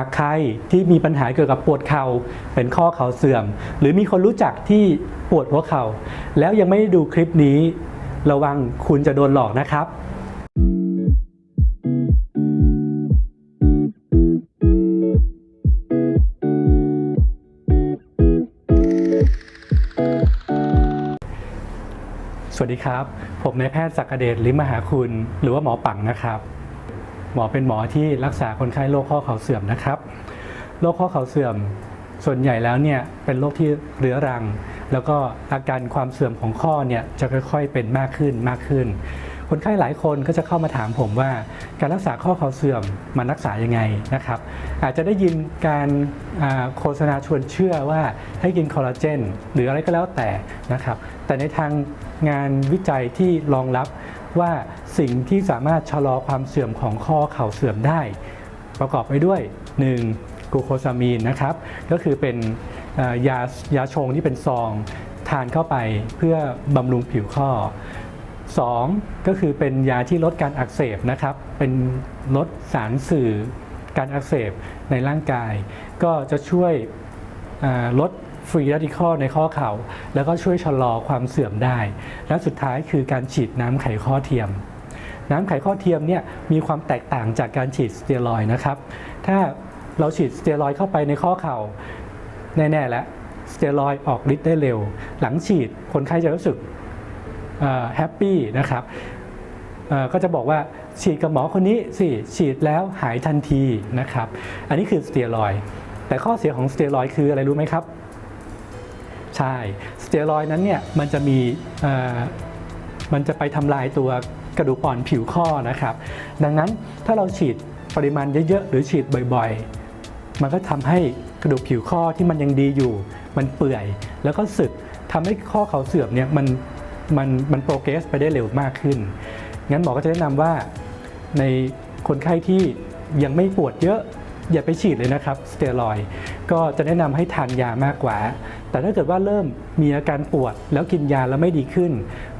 ากใครที่มีปัญหาเกี่ยวกับปวดเข่าเป็นข้อเข่าเสื่อม หรือมีคนรู้จักที่ปวดหัวเข่า แล้วยังไม่ได้ดูคลิปนี้ ระวังคุณจะโดนหลอกนะครับสวัสดีครับ ผมนายแพทย์ศักเดชลิมมหาคุณ หรือว่าหมอปังนะครับ หมอเป็นหมอที่รักษาคนไข้โรคข้อเข่าเสื่อมนะครับโรคข้อเข่าเสื่อมส่วนใหญ่แล้วเนี่ยเป็นโรคที่เรื้อรัง แล้วก็อาการความเสื่อมของข้อเนี่ยจะค่อยๆเป็นมากขึ้นมากขึ้น คนไข้หลายคนก็จะเข้ามาถามผมว่า การรักษาข้อเข่าเสื่อมมันรักษายังไงนะครับ อาจจะได้ยินการาโฆษณาชวนเชื่อว่าให้กินคอลลาเจนหรืออะไรก็แล้วแต่นะครับ แต่ในทางงานวิจัยที่รองรับ ว่าสิ่งที่สามารถชะลอความเสื่อมของข้อเข่าเสื่อมได้ ประกอบไปด้วย 1. กลูโคซามีนนะครับ ก็คือเป็นยายาชงที่เป็นซองทานเข้าไปเพื่อบำรุงผิวข้อ 2. ก็คือเป็นยาที่ลดการอักเสบนะครับ เป็นลดสารสื่อการอักเสบในร่างกาย ก็จะช่วยลด ฟรี r a ดิคอลในข้อเข่า แล้วก็ช่วยชะลอความเสื่อมได้ และสุดท้ายคือการฉีดน้ำไขข้อเทียม น้ำไขข้อเทียมเนี่ยมีความแตกต่างจากการฉีดสเตียรอยนะครับ ถ้าเราฉีดสเตียรอยเข้าไปในข้อเข่าแน่ๆแล้วสเตียรอยออกฤทธิ์ได้เร็ว หลังฉีดคนไข้จะรู้สึกแฮปปี้นะครับก็จะบอกว่าฉีดกับหมอคนนี้สิฉีดแล้วหายทันทีนะครับ อันนี้คือสเตียรอย แต่ข้อเสียของสเตียรอยคืออะไรรู้ไหมครับ ใช่สเตียรอยนั้นเนี่ยมันจะมีมันจะไปทำลายตัวกระดูกอ่อนผิวข้อนะครับ ดังนั้นถ้าเราฉีดปริมาณเยอะๆ หรือฉีดบ่อยๆ มันก็ทำให้กระดูกผิวข้อที่มันยังดีอยู่ มันเปื่อย แล้วก็สึกทำให้ข้อเขาเสื่อมเนี่ยมันมันมันโปรเกรสไปได้เร็วมากขึ้น งั้นหมอก็จะแนะนำว่าในคนไข้ที่ยังไม่ปวดเยอะอย่าไปฉีดเลยนะครับสเตียรอยก็จะแนะนำให้ทานยามากกว่า แต่ถ้าเกิดว่าเริ่มมีอาการปวดแล้วกินยาแล้วไม่ดีขึ้น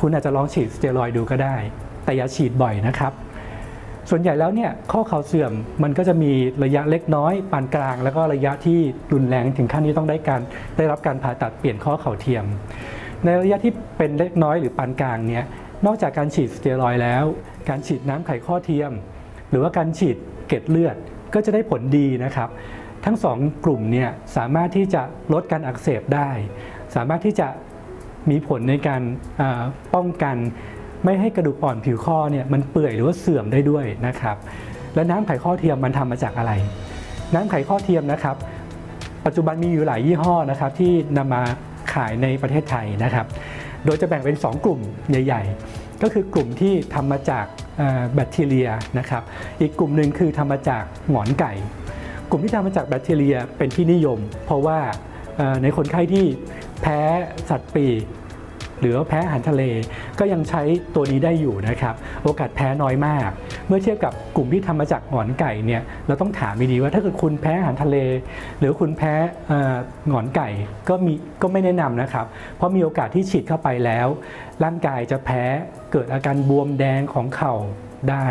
คุณอาจจะลองฉีดสเตียรอยด์ดูก็ได้ แต่อย่าฉีดบ่อยนะครับ ส่วนใหญ่แล้วเนี่ยข้อเข่าเสื่อมมันก็จะมีระยะเล็กน้อยปานกลาง แล้วก็ระยะที่รุนแรงถึงขั้นที่ต้องได้การได้รับการผ่าตัดเปลี่ยนข้อเข่าเทียม ในระยะที่เป็นเล็กน้อยหรือปานกลางเนี่ยนอกจากการฉีดสเตียรอยด์แล้ว การฉีดน้ำไขข้อเทียม หรือว่าการฉีดเกล็ดเลือดก็จะได้ผลดีนะครับ ทั้งสองกลุ่มเนี่ยสามารถที่จะลดการอักเสบได้ สามารถที่จะมีผลในการป้องกัน ไม่ให้กระดูกอ่อนผิวข้อเนี่ยมันเปื่อยหรือว่าเสื่อมได้ด้วยนะครับ และน้ำไขข้อเทียมมันทำมาจากอะไร น้ำไขข้อเทียมนะครับ ปัจจุบันมีอยู่หลายยี่ห้อนะครับที่นำมาขายในประเทศไทยนะครับ โดยจะแบ่งเป็น 2 กลุ่มใหญ่ ๆ ก็คือกลุ่มที่ทำมาจากแบคทีเรียนะครับ อีกกลุ่มหนึ่งคือทำมาจากหงอนไก่ กลุ่มที่ทำมาจากแบคทีเรียเป็นที่นิยม เพราะว่าในคนไข้ที่แพ้สัตว์ปีกหรือว่าแพ้อาหารทะเลก็ยังใช้ตัวนี้ได้อยู่นะครับ โอกาสแพ้น้อยมาก เมื่อเทียบกับกลุ่มที่ทำมาจากหงอนไก่เนี่ยเราต้องถามดีๆว่าถ้าเกิดคุณแพ้อาหารทะเล หรือคุณแพ้หงอนไก่ก็มีก็ไม่แนะนำนะครับ เพราะมีโอกาสที่ฉีดเข้าไปแล้ว ร่างกายจะแพ้เกิดอาการบวมแดงของเข่าได้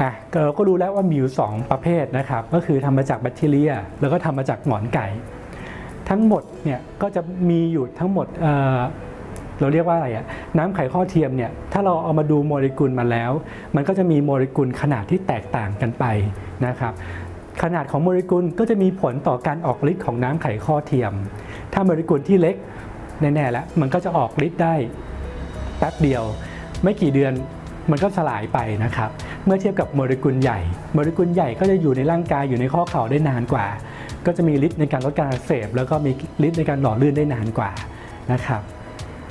อะเราก็รู้แล้วว่ามีอยู่สองประเภทนะครับ ก็คือทำมาจากแบคทีเรีย แล้วก็ทำมาจากหงอนไก่ ทั้งหมดเนี่ยก็จะมีอยู่ทั้งหมดเเราเรียกว่าอะไรอะน้ำไขข้อเทียมเนี่ยถ้าเราเอามาดูโมเลกุลมาแล้ว มันก็จะมีโมเลกุลขนาดที่แตกต่างกันไปนะครับ ขนาดของโมเลกุลก็จะมีผลต่อการออกฤทธิ์ของน้ำไขข้อเทียม ถ้าโมเลกุลที่เล็กแน่ๆแล้วมันก็จะออกฤทธิ์ได้แป๊บเดียว ไม่กี่เดือนมันก็สลายไปนะครับ เมื่อเทียบกับโมเลกุลใหญ่ โมเลกุลใหญ่ก็จะอยู่ในร่างกายอยู่ในข้อเข่าได้นานกว่า ก็จะมีฤทธิ์ในการลดการอักเสบ แล้วก็มีฤทธิ์ในการหล่อลื่นได้นานกว่านะครับ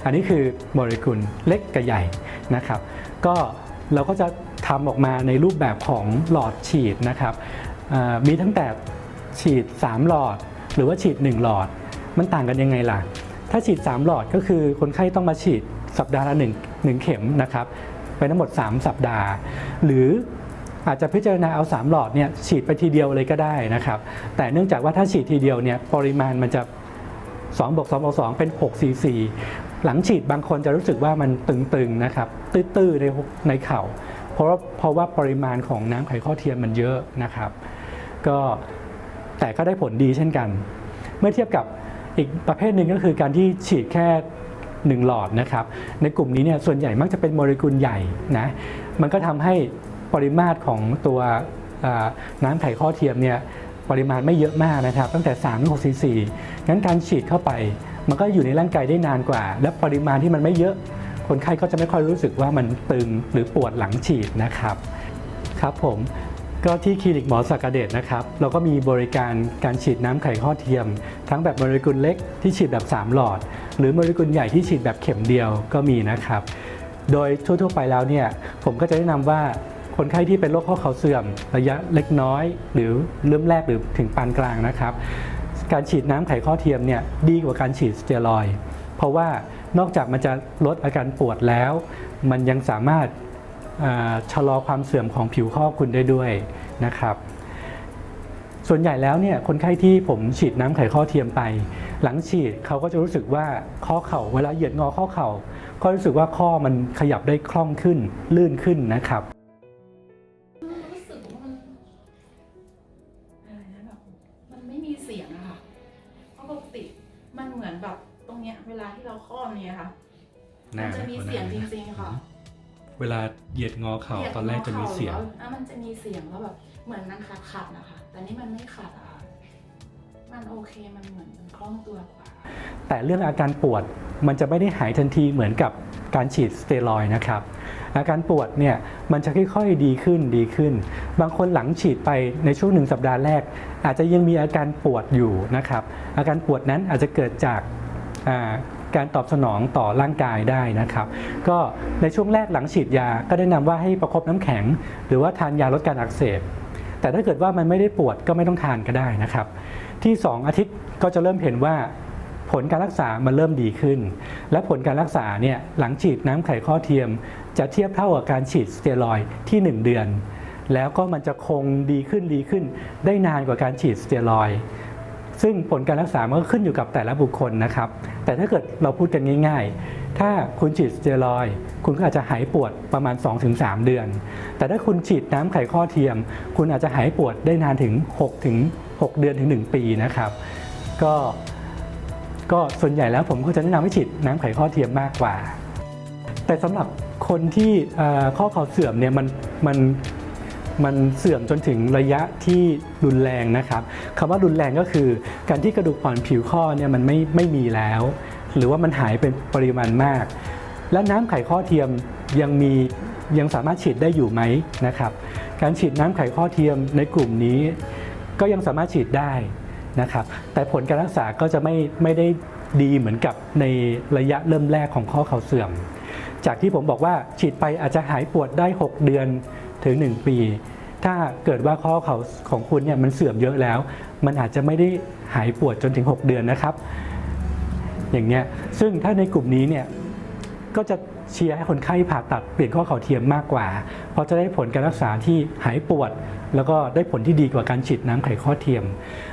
อันนี้คือโมเลกุลเล็กกับใหญ่นะครับ ก็เราก็จะทำออกมาในรูปแบบของหลอดฉีดนะครับมีทั้งแต่ฉีด 3 หลอด หรือว่าฉีด 1 หลอด มันต่างกันยังไงล่ะ ถ้าฉีด 3 หลอดก็คือคนไข้ต้องมาฉีดสัปดาห์ละ1 1เข็มนะครับ ไปทั้งหมด 3 สัปดาห์ หรืออาจจะพิจารณาเอา 3 หลอดเนี่ยฉีดไปทีเดียวเลยก็ได้นะครับ แต่เนื่องจากว่าถ้าฉีดทีเดียวเนี่ยปริมาณมันจะ2บวก2บวก2เป็น6 cc หลังฉีดบางคนจะรู้สึกว่ามันตึงๆนะครับ ตื้อๆในในเข่า เพราะเพราะว่าปริมาณของน้ำไขข้อเทียมมันเยอะนะครับ ก็แต่ก็ได้ผลดีเช่นกัน เมื่อเทียบกับอีกประเภทหนึ่งก็คือการที่ฉีดแค่ 1 หลอดนะครับ ในกลุ่มนี้เนี่ยส่วนใหญ่มักจะเป็นโมเลกุลใหญ่นะ มันก็ทำให้ปริมาตรของตัวน้ำไข่ข้อเทียมเนี่ยปริมาณไม่เยอะมากนะครับ ตั้งแต่3ถึง6ซีซีงั้นการฉีดเข้าไป มันก็อยู่ในร่างกายได้นานกว่า และปริมาณที่มันไม่เยอะ คนไข้ก็จะไม่ค่อยรู้สึกว่ามันตึงหรือปวดหลังฉีดนะครับครับผมก็ที่คลินิกหมอสักกเดชนะครับ เราก็มีบริการการฉีดน้ำไข่ข้อเทียม ทั้งแบบโมเลกุลเล็กที่ฉีดแบบ 3 หลอด หรือโมเลกุลใหญ่ที่ฉีดแบบเข็มเดียวก็มีนะครับ โดยทั่วๆไปแล้วเนี่ยผมก็จะแนะนำว่าคนไข้ที่เป็นโรคข้อเข่าเสื่อม ระยะเล็กน้อย หรือเริ่มแรกหรือถึงปานกลางนะครับ การฉีดน้ำไข่ข้อเทียมเนี่ยดีกว่าการฉีดสเตียรอยเพราะว่านอกจากมันจะลดอาการปวดแล้ว มันยังสามารถชะลอความเสื่อมของผิวข้อคุณได้ด้วยนะครับ ส่วนใหญ่แล้วเนี่ยคนไข้ที่ผมฉีดน้ำไข่ข้อเทียมไป หลังฉีดเขาก็จะรู้สึกว่าข้อเข่าเวลาเหยียดงอข้อเข่า ก็รู้สึกว่าข้อมันขยับได้คล่องขึ้นลื่นขึ้นนะครับรู้สึกว่ามันอะไรนะแบบมันไม่มีเสียงอะค่ะเพราะปกติมันเหมือนแบบตรงเนี้ยเวลาที่เราคลอดเนี่ยค่ะมันจะมีเสียงจริงๆค่ะ เวลาเหยียดงอเข่าตอนแรกจะมีเสียงแล้วแล้วมันจะมีเสียงแล้วแบบเหมือนมันขัดขัดๆนะคะแต่นี่มันไม่ขัดอะค่ะ มันโอเคมันเหมือนมันคล่องตัวกว่า แต่เรื่องอาการปวดมันจะไม่ได้หายทันทีเหมือนกับการฉีดสเตียรอยนะครับ อาการปวดเนี่ยมันจะค่อยๆดีขึ้นดีขึ้น บางคนหลังฉีดไปในช่วงหนึ่งสัปดาห์แรก อาจจะยังมีอาการปวดอยู่นะครับ อาการปวดนั้นอาจจะเกิดจากาการตอบสนองต่อร่างกายได้นะครับ ก็ในช่วงแรกหลังฉีดยาก็แนะนำว่าให้ประคบน้ำแข็ง หรือว่าทานยาลดการอักเสบ แต่ถ้าเกิดว่ามันไม่ได้ปวดก็ไม่ต้องทานก็ได้นะครับ ที่ 2 อาทิตย์ก็จะเริ่มเห็นว่าผลการรักษามันเริ่มดีขึ้น และผลการรักษาเนี่ยหลังฉีดน้ำไข่ข้อเทียม จะเทียบเท่ากับการฉีดสเตียรอยด์ที่ 1 เดือน แล้วก็มันจะคงดีขึ้นดีขึ้น ได้นานกว่าการฉีดสเตียรอยด์ซึ่งผลการรักษามันก็ขึ้นอยู่กับแต่ละบุคคลนะครับ แต่ถ้าเกิดเราพูดกันง่าย ๆ ถ้าคุณฉีดสเตียรอยคุณก็อาจจะหายปวดประมาณ 2-3 เดือน แต่ถ้าคุณฉีดน้ำไข่ข้อเทียม คุณอาจจะหายปวดได้นานถึง6ถึง6เดือนถึง 1 ปีนะครับ ก็ก็ส่วนใหญ่แล้วผมก็จะแนะนำให้ฉีดน้ำไข่ข้อเทียมมากกว่า แต่สำหรับคนที่ข้อเข่าเสื่อมเนี่ยมันมันมันเสื่อมจนถึงระยะที่รุนแรงนะครับคำว่ารุนแรงก็คือ การที่กระดูกอ่อนผิวข้อเนี่ยมันไม่ไม่มีแล้ว หรือว่ามันหายเป็นปริมาณมาก และน้ำไข่ข้อเทียมยังมียังสามารถฉีดได้อยู่ไหมนะครับ การฉีดน้ำไข่ข้อเทียมในกลุ่มนี้ ก็ยังสามารถฉีดได้นะครับ แต่ผลการรักษาก็จะไม่ไม่ได้ดีเหมือนกับในระยะเริ่มแรกของข้อเข่าเสื่อม จากที่ผมบอกว่าฉีดไปอาจจะหายปวดได้ 6 เดือนถึง 1 ปี ถ้าเกิดว่าข้อเข่าของคุณเนี่ยมันเสื่อมเยอะแล้ว มันอาจจะไม่ได้หายปวดจนถึง 6 เดือนนะครับ อย่างเนี้ยซึ่งถ้าในกลุ่มนี้เนี่ยก็จะเชียร์ให้คนไข้ผ่าตัดเปลี่ยนข้อเข่าเทียมมากกว่า เพราะจะได้ผลการรักษาที่หายปวด แล้วก็ได้ผลที่ดีกว่าการฉีดน้ำไขข้อเทียม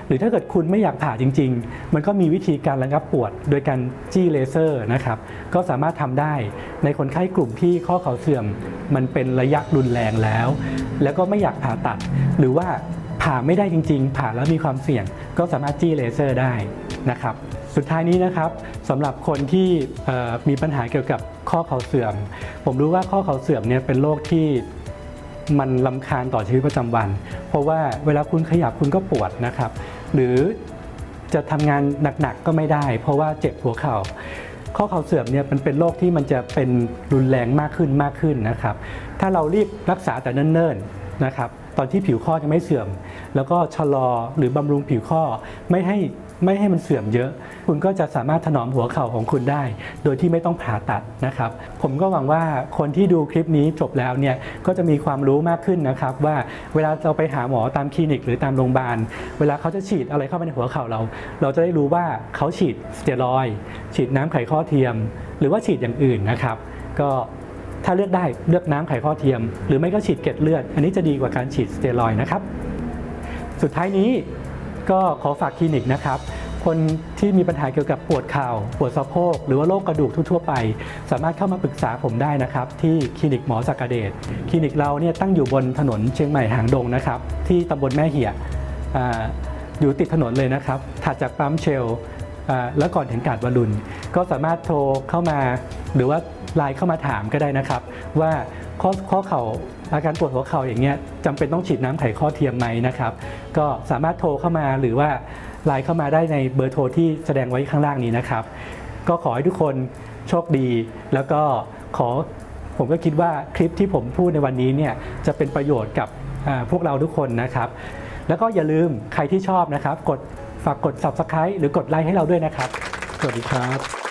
หรือถ้าเกิดคุณไม่อยากผ่าจริง ๆ มันก็มีวิธีการระงับปวด โดยการจี้เลเซอร์นะครับ ก็สามารถทำได้ในคนไข้กลุ่มที่ข้อเข่าเสื่อม มันเป็นระยะรุนแรงแล้ว แล้วก็ไม่อยากผ่าตัด หรือว่าผ่าไม่ได้จริง ๆ ผ่าแล้วมีความเสี่ยง ก็สามารถจี้เลเซอร์ได้นะครับ สุดท้ายนี้นะครับสำหรับคนที่มีปัญหาเกี่ยวกับข้อเข่าเสื่อม ผมรู้ว่าข้อเข่าเสื่อมเนี่ยเป็นโรคที่มันลำคาญต่อชีวิตประจำวัน เพราะว่าเวลาคุณขยับคุณก็ปวดนะครับ หรือจะทำงานหนักๆก็ไม่ได้ เพราะว่าเจ็บหัวเข่าข้อเข่าเสื่อมเนี่ยมันเป็นโรคที่มันจะเป็นรุนแรงมากขึ้นมากขึ้นนะครับ ถ้าเรารีบรักษาแต่เนิ่นๆนะครับ ตอนที่ผิวข้อยังไม่เสื่อม แล้วก็ชะลอหรือบำรุงผิวข้อไม่ให้ ไม่ให้มันเสื่อมเยอะ คุณก็จะสามารถถนอมหัวเข่าของคุณได้ โดยที่ไม่ต้องผ่าตัดนะครับ ผมก็หวังว่าคนที่ดูคลิปนี้จบแล้วเนี่ยก็จะมีความรู้มากขึ้นนะครับว่าเวลาเราไปหาหมอตามคลินิกหรือตามโรงพยาบาล เวลาเขาจะฉีดอะไรเข้าไปในหัวเข่าเรา เราจะได้รู้ว่าเขาฉีดสเตียรอยด์ฉีดน้ำไขข้อเทียม หรือว่าฉีดอย่างอื่นนะครับ ก็ถ้าเลือกได้เลือกน้ำไขข้อเทียม หรือไม่ก็ฉีดเกล็ดเลือด อันนี้จะดีกว่าการฉีดสเตียรอยด์นะครับ สุดท้ายนี้ ก็ขอฝากคลินิกนะครับ คนที่มีปัญหาเกี่ยวกับปวดเข่าปวดสะโพก หรือว่าโรคกระดูกทั่วๆไป สามารถเข้ามาปรึกษาผมได้นะครับ ที่คลินิกหมอสักเดชคลินิกเราเนี่ยตั้งอยู่บนถนนเชียงใหม่หางดงนะครับ ที่ตำบลแม่เหี่ยออยู่ติดถนนเลยนะครับ ถัดจากปั๊มเชลแล้วก่อนถึงกาดวารุณก็สามารถโทรเข้ามา หรือว่าไลน์เข้ามาถามก็ได้นะครับ ว่าข้อข้อเข่า อาการปวดหัวเข่าอย่างเงี้ยจำเป็นต้องฉีดน้ำไขข้อเทียมไหมนะครับ ก็สามารถโทรเข้ามาหรือว่าไลน์เข้ามาได้ในเบอร์โทรที่แสดงไว้ข้างล่างนี้นะครับ ก็ขอให้ทุกคนโชคดี แล้วก็ขอผมก็คิดว่าคลิปที่ผมพูดในวันนี้เนี่ยจะเป็นประโยชน์กับพวกเราทุกคนนะครับ แล้วก็อย่าลืมใครที่ชอบนะครับ กดฝากกด subscribe หรือกดไลค์ให้เราด้วยนะครับ สวัสดีครับ